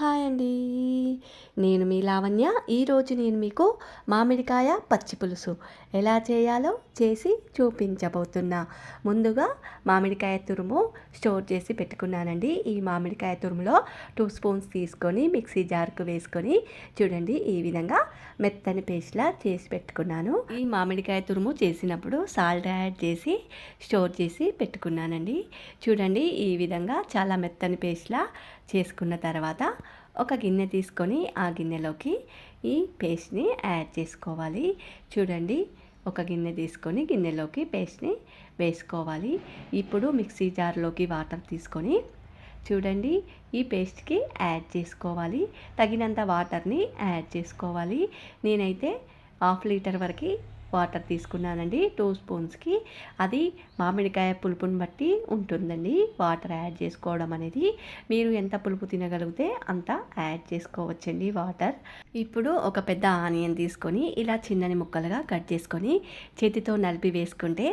Hi అండి. నేను మీ లావణ్య. ఈరోజు నేను మీకు మామిడికాయ పచ్చి పులుసు ఎలా చేయాలో చేసి చూపించబోతున్నా. ముందుగా మామిడికాయ తురుము స్టోర్ చేసి పెట్టుకున్నానండి. ఈ మామిడికాయ తురుములో టూ స్పూన్స్ తీసుకొని మిక్సీ జార్కు వేసుకొని చూడండి ఈ విధంగా మెత్తని పేస్ట్లా చేసి పెట్టుకున్నాను. ఈ మామిడికాయ తురుము చేసినప్పుడు సాల్ట్ యాడ్ చేసి స్టోర్ చేసి పెట్టుకున్నానండి. చూడండి ఈ విధంగా చాలా మెత్తని పేస్ట్లా చేసుకున్న తర్వాత ఒక గిన్నె తీసుకొని ఆ గిన్నెలోకి ఈ పేస్ట్ని యాడ్ చేసుకోవాలి. చూడండి ఒక గిన్నె తీసుకొని గిన్నెలోకి పేస్ట్ని వేసుకోవాలి. ఇప్పుడు మిక్సీ జార్లోకి వాటర్ తీసుకొని చూడండి ఈ పేస్ట్కి యాడ్ చేసుకోవాలి. తగినంత వాటర్ని యాడ్ చేసుకోవాలి. నేనైతే హాఫ్ లీటర్ వరకు వాటర్ తీసుకున్నానండి టూ స్పూన్స్కి. అది మామిడికాయ పులుపుని బట్టి ఉంటుందండి. వాటర్ యాడ్ చేసుకోవడం అనేది. మీరు ఎంత పులుపు తినగలిగితే అంత యాడ్ చేసుకోవచ్చండి వాటర్. ఇప్పుడు ఒక పెద్ద ఆనియన్ తీసుకొని ఇలా చిన్నని ముక్కలుగా కట్ చేసుకొని చేతితో నలిపి వేసుకుంటే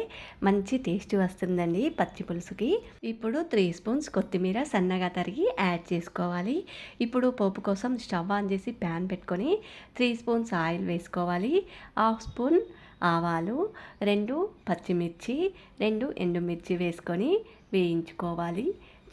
మంచి టేస్ట్ వస్తుందండి పచ్చి పులుసుకి. ఇప్పుడు త్రీ స్పూన్స్ కొత్తిమీర సన్నగా తరిగి యాడ్ చేసుకోవాలి. ఇప్పుడు పోపు కోసం స్టవ్ ఆన్ చేసి ప్యాన్ పెట్టుకొని త్రీ స్పూన్స్ ఆయిల్ వేసుకోవాలి. హాఫ్ స్పూన్ ఆవాలు రెండు పచ్చిమిర్చి రెండు ఎండుమిర్చి వేసుకొని వేయించుకోవాలి.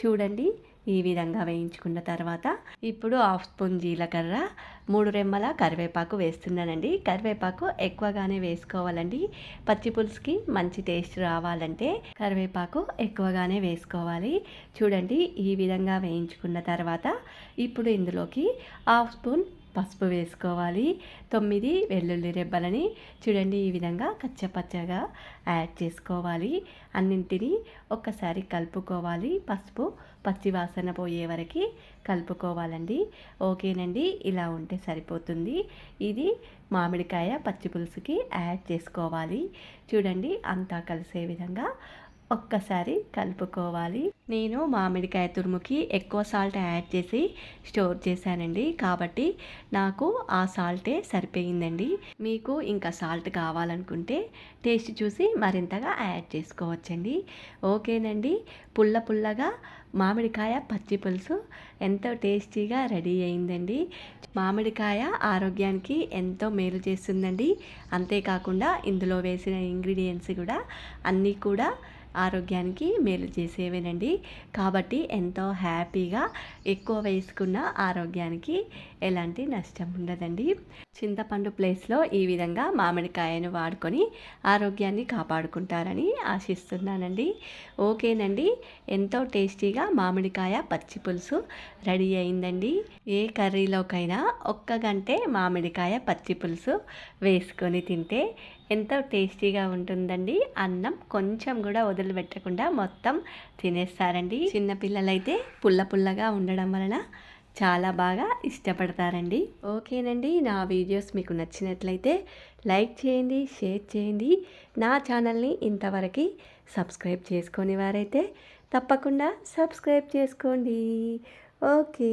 చూడండి ఈ విధంగా వేయించుకున్న తర్వాత ఇప్పుడు హాఫ్ స్పూన్ జీలకర్ర మూడు రెమ్మల కరివేపాకు వేస్తున్నానండి. కరివేపాకు ఎక్కువగానే వేసుకోవాలండి. పచ్చి పులుసుకి మంచి టేస్ట్ రావాలంటే కరివేపాకు ఎక్కువగానే వేసుకోవాలి. చూడండి ఈ విధంగా వేయించుకున్న తర్వాత ఇప్పుడు ఇందులోకి హాఫ్ స్పూన్ పసుపు వేసుకోవాలి. తొమ్మిది వెల్లుల్లి రెబ్బలని చూడండి ఈ విధంగా కచ్చపచ్చగా యాడ్ చేసుకోవాలి. అన్నింటినీ ఒక్కసారి కలుపుకోవాలి. పసుపు పచ్చివాసన పోయే వరకు కలుపుకోవాలండి. ఓకేనండి ఇలా ఉంటే సరిపోతుంది. ఇది మామిడికాయ పచ్చి పులుసుకి యాడ్ చేసుకోవాలి. చూడండి అంతా కలిసే విధంగా ఒక్కసారి కలుపుకోవాలి. నేను మామిడికాయ తురుముకి ఎక్కువ సాల్ట్ యాడ్ చేసి స్టోర్ చేశానండి. కాబట్టి నాకు ఆ సాల్టే సరిపోయిందండి. మీకు ఇంకా సాల్ట్ కావాలనుకుంటే టేస్ట్ చూసి మరింతగా యాడ్ చేసుకోవచ్చండి. ఓకేనండి. పుల్ల పుల్లగా మామిడికాయ పచ్చి పులుసు ఎంతో టేస్టీగా రెడీ అయిందండి. మామిడికాయ ఆరోగ్యానికి ఎంతో మేలు చేస్తుందండి. అంతేకాకుండా ఇందులో వేసిన ఇంగ్రీడియంట్స్ కూడా అన్నీ కూడా ఆరోగ్యానికి మేలు చేసేవేనండి. కాబట్టి ఎంతో హ్యాపీగా ఎక్కువ వేసుకున్న ఆరోగ్యానికి ఎలాంటి నష్టం ఉండదండి. చింతపండు ప్లేస్లో ఈ విధంగా మామిడికాయను వాడుకొని ఆరోగ్యాన్ని కాపాడుకుంటారని ఆశిస్తున్నానండి. ఓకేనండి. ఎంతో టేస్టీగా మామిడికాయ పచ్చి పులుసు రెడీ అయిందండి. ఏ కర్రీలోకైనా ఒక్క గంటే మామిడికాయ పచ్చి పులుసు వేసుకొని తింటే ఎంతో టేస్టీగా ఉంటుందండి. అన్నం కొంచెం కూడా వదిలిపెట్టకుండా మొత్తం తినేస్తారండి. చిన్నపిల్లలైతే పుల్ల పుల్లగా ఉండడం వలన చాలా బాగా ఇష్టపడతారండి. ఓకేనండి నా వీడియోస్ మీకు నచ్చినట్లయితే లైక్ చేయండి షేర్ చేయండి. నా ఛానల్ని ఇంతవరకు సబ్స్క్రైబ్ చేసుకొని వారైతే తప్పకుండా సబ్స్క్రైబ్ చేసుకోండి. ఓకే.